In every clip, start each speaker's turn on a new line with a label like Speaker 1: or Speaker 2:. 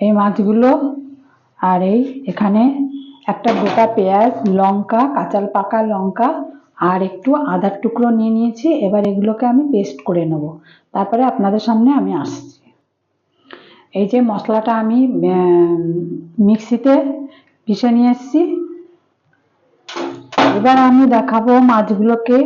Speaker 1: এই মাছগুলো আর এই এখানে একটা গোটা পেঁয়াজ, লঙ্কা, কাঁচাল পাকা লঙ্কা আর একটু আদার টুকরো নিয়ে নিয়েছি। এবার এগুলোকে আমি পেস্ট করে নেব। তারপরে আপনাদের সামনে আমি আসছি। এই যে মশলাটা আমি মিক্সিতে পিষে নিয়ে এসেছি। এবার আমি দেখাবো মাছগুলোকে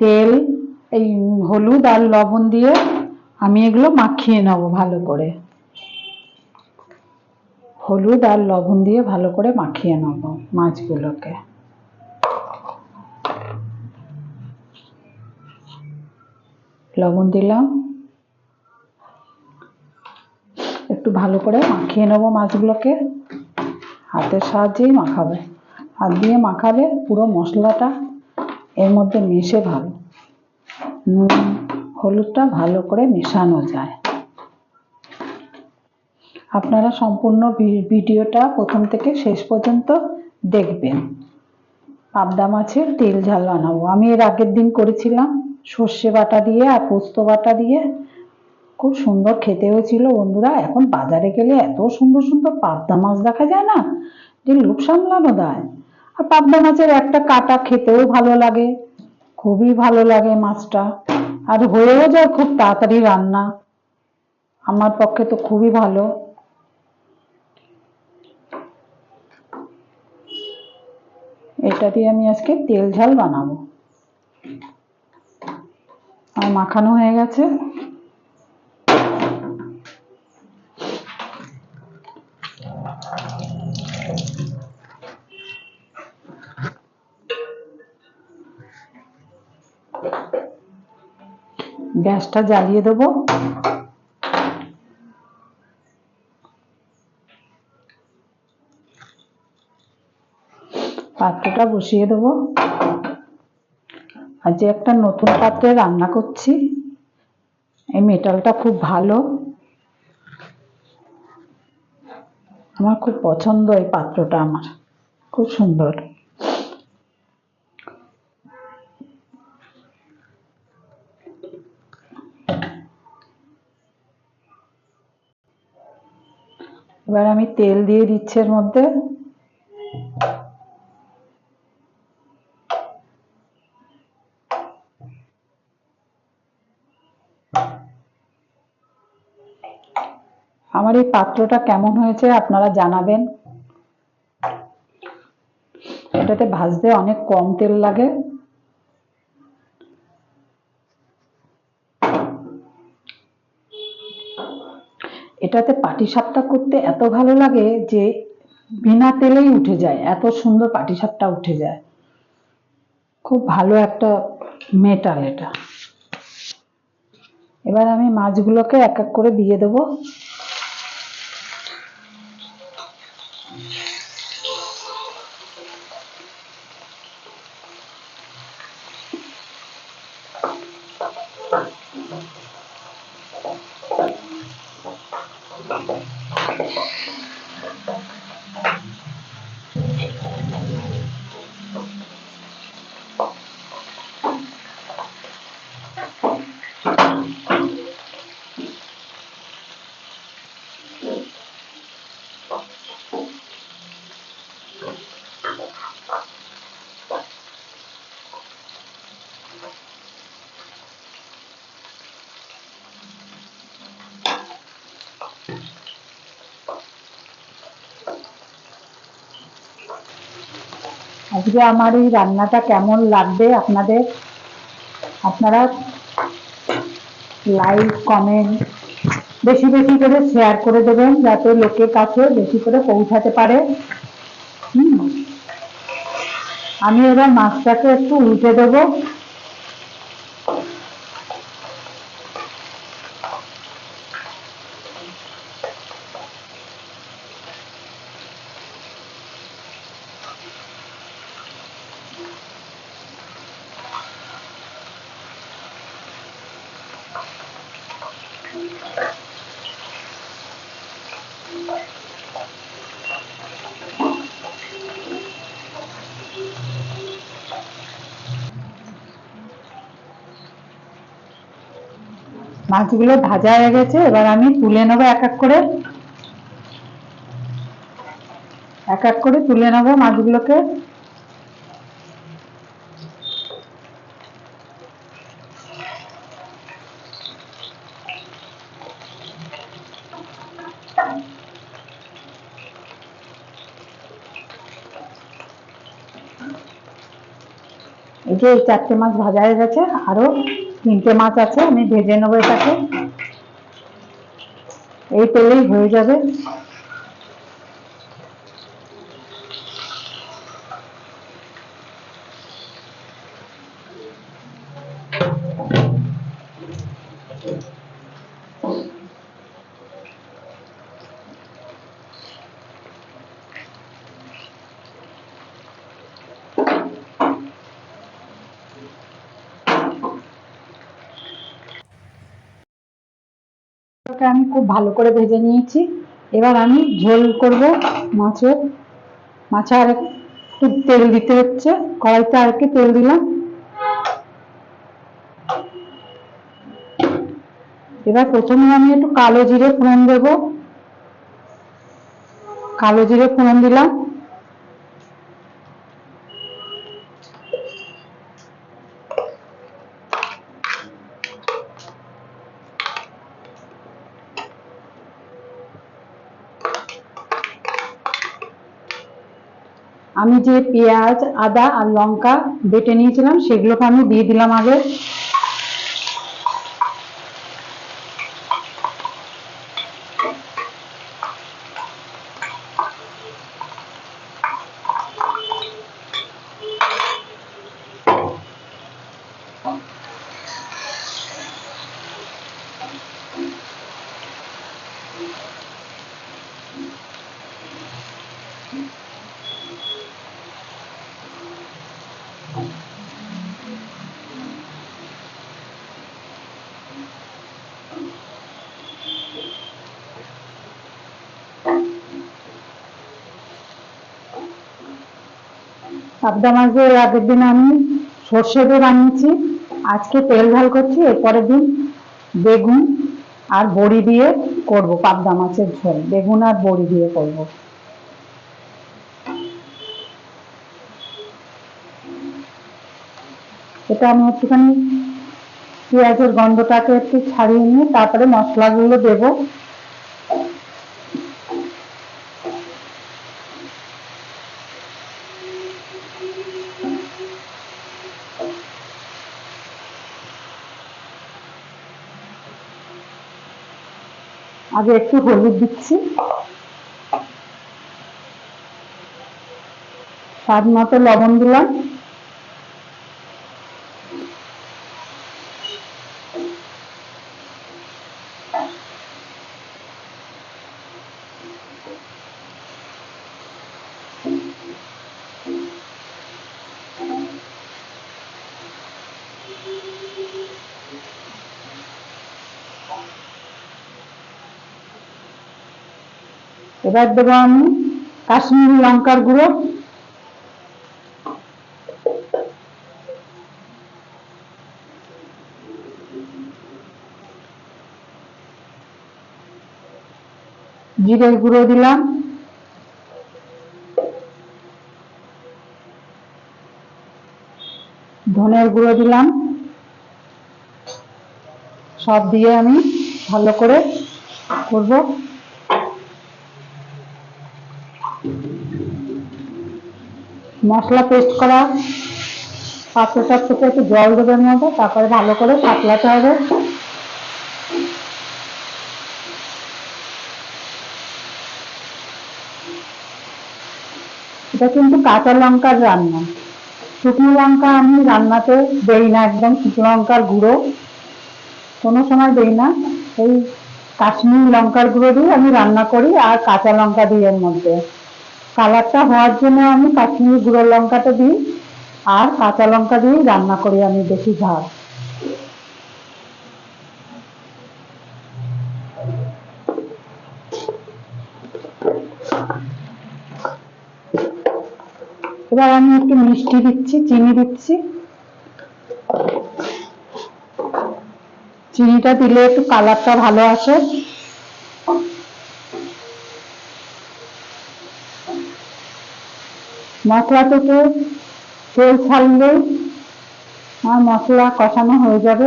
Speaker 1: তেল, এই হলুদ আর লবণ দিয়ে আমি এগুলো মাখিয়ে নেব ভালো করে। হলুদ আর লবণ দিয়ে ভালো করে মাখিয়ে নেব মাছগুলোকে। লবণ দিলাম। একটু ভালো করে মাখিয়ে নেব মাছগুলোকে। হাতের সাহায্যেই মাখাবে। হাত দিয়ে মাখালে পুরো মশলাটা এর মধ্যে মিশে ভালো। নুন, হলুদটা ভালো করে মেশানো যায়। আপনারা সম্পূর্ণ ভিডিওটা প্রথম থেকে শেষ পর্যন্ত দেখবেন। পাবদা মাছের তেল ঝাল বানাবো। আমি এর আগের দিন করেছিলাম সর্ষে বাটা দিয়ে আর পোস্ত বাটা দিয়ে। খুব সুন্দর খেতে হয়েছিল বন্ধুরা। এখন বাজারে গেলে এত সুন্দর সুন্দর পাবদা মাছ দেখা যায় না যে লোক সামলানো দেয়। আর পাবদা মাছের একটা কাটা খেতেও ভালো লাগে। খুবই ভালো লাগে মাছটা। আর হয়েও যায় খুব তাড়াতাড়ি রান্না। আমার পক্ষে তো খুবই ভালো। এটা দিয়ে আমি আজকে তেল ঝাল বানাবো। আর মাখানো হয়ে গেছে। গ্যাসটা জ্বালিয়ে দেবো। পাত্রটা বসিয়ে দেবো। আজ একটা নতুন পাত্রে রান্না করছি, এই মেটালটা খুব ভালো। আমার খুব পছন্দ এই পাত্রটা আমার, খুব সুন্দর। এবার আমি তেল দিয়ে দিচ্ছি এর মধ্যে। আমার এই পাত্রটা কেমন হয়েছে আপনারা জানাবেন। এটাতে ভাজতে অনেক কম তেল লাগে। এটাতে পাটিসাপটা করতে এত ভালো লাগে যে বিনা তেলেই উঠে যায়, এত সুন্দর পাটিসাপটা উঠে যায়। খুব ভালো একটা মেটাল এটা। এবার আমি মাছগুলোকে এক এক করে দিয়ে দেবো। আজকে আমার এই রান্নাটা কেমন লাগবে আপনাদের? আপনারা লাইক কমেন্ট বেশি বেশি করে শেয়ার করে দেবেন যাতে লোকের কাছে বেশি করে পৌঁছাতে পারে। হুম। আমি এবার মাছটাকে একটু উল্টে দেবো। মাছগুলো ভাজা হয়ে গেছে, এবার আমি তুলে নেব এক এক করে। এক এক করে তুলে নেব মাছগুলোকে। এই যে চারটে মাছ ভাজা হয়ে গেছে, আরও তিনটে মাছ আছে আমি ভেজে নেব এটাকে। এই তেলেই হয়ে যাবে। ওটাকে আমি খুব ভালো করে ভেজে নিয়েছি। এবার আমি ঝোল করব মাছের। মাছে আর একটু তেল দিতে হচ্ছে। কড়াইতে আর একটু তেল দিলাম। এবার প্রথমে আমি একটু কালো জিরে ফোড়ন দেব। কালো জিরে ফোড়ন দিলাম। আমি যে পেঁয়াজ আদা আর লঙ্কা বেটে নিয়েছিলাম সেগুলোকে আমি দিয়ে দিলাম আগে। পাবদা মাছের আগের দিন আমি সর্ষে দিয়ে বানিয়েছি। আজকে তেল ঝাল করছি, এরপরের দিন বেগুন আর বড়ি দিয়ে করব, পাবদা মাছের ঝোল। বেগুন আর বড়ি দিয়ে করব। এটা আমি একটুখানি পেঁয়াজের গন্ধটাকে একটু ছাড়িয়ে নিয়ে তারপরে মশলাগুলো দেবো। আগে একটু হলুদ দিচ্ছি। স্বাদ মতো লবণ দিলাম। এবার দেবো আমি কাশ্মীরি লঙ্কার গুঁড়ো। জিরের গুঁড়ো দিলাম। ধনের গুঁড়ো দিলাম। সব দিয়ে আমি ভালো করে করব। মশলা পেস্ট করা, পাত্রটার থেকে একটু জল দেবেন মতো তারপরে ভালো করে পাতলাতে হবে। এটা কিন্তু কাঁচা লঙ্কার রান্না। শুকনো লঙ্কা আমি রান্নাতে দেই না একদম, শুকনো লঙ্কার গুঁড়ো। কোনো সময় দেই না। এই কাশ্মীর লঙ্কার গুঁড়ো দিয়ে আমি রান্না করি আর কাঁচা লঙ্কা দিই এর মধ্যে। কালারটা হওয়ার জন্য আমি কাশ্মীরি গুঁড়ো লঙ্কাটা দিই আর কাঁচা লঙ্কা দিয়েই রান্না করি আমি বেশি ঝাল। এবার আমি একটু মিষ্টি দিচ্ছি, চিনি দিচ্ছি। চিনিটা দিলে একটু কালারটা ভালো আসে। মশলা থেকে তেল ছাড়লেই আর মশলা কষানো হয়ে যাবে।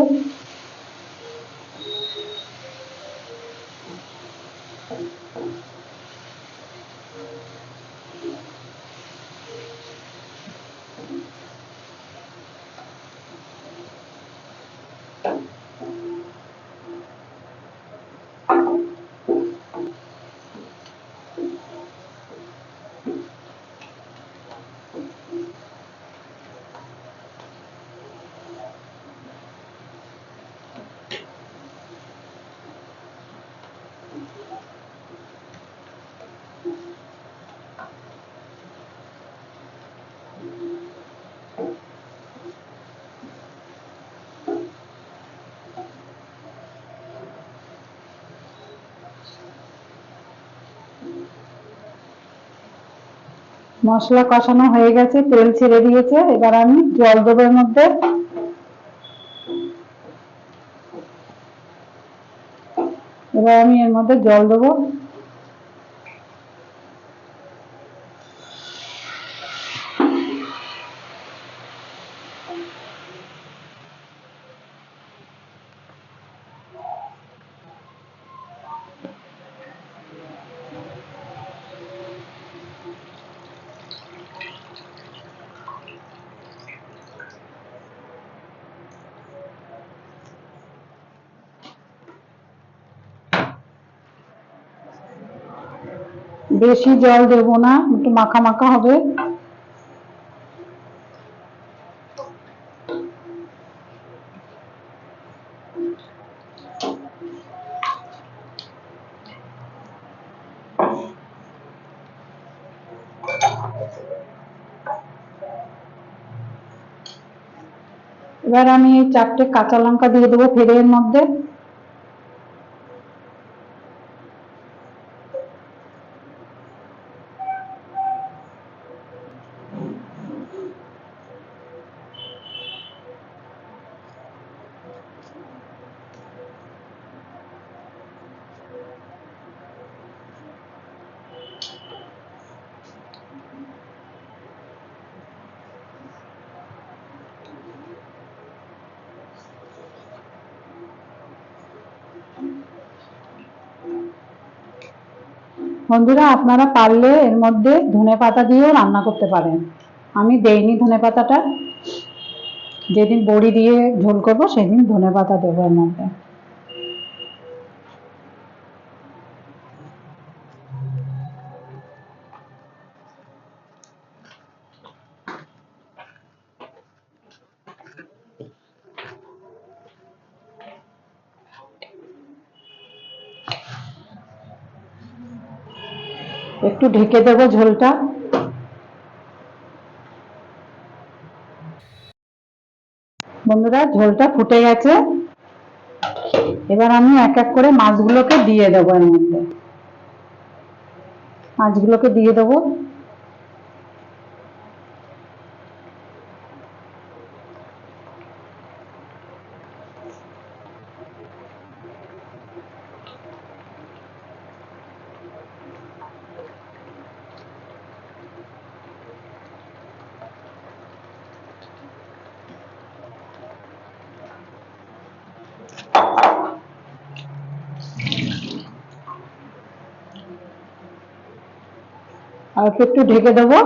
Speaker 1: মশলা কষানো হয়ে গেছে, তেল ছেড়ে দিয়েছে। এবার আমি জল দেবো এর মধ্যে। এবার আমি এর মধ্যে জল দেবো। বেশি জল দেবো না, একটু মাখা মাখা হবে। এবার আমি এই চারটে কাঁচা লঙ্কা দিয়ে দেবো ফেরে এর মধ্যে। বন্ধুরা, আপনারা পারলে এর মধ্যে ধনে পাতা দিয়েও রান্না করতে পারেন। আমি দেইনি ধনে পাতাটা। যেদিন বড়ি দিয়ে ঝোল করব, সেদিন ধনে পাতা দেবো এর মধ্যে। একটু ঢেকে দেব ঝোলটা। বন্ধুরা, ঝোলটা ফুটে গেছে। এবার আমি এক এক করে মাছগুলোকে দিয়ে দেবো এর মধ্যে। মাছগুলোকে দিয়ে দেবো। আর একটু ঢেকে দেবো।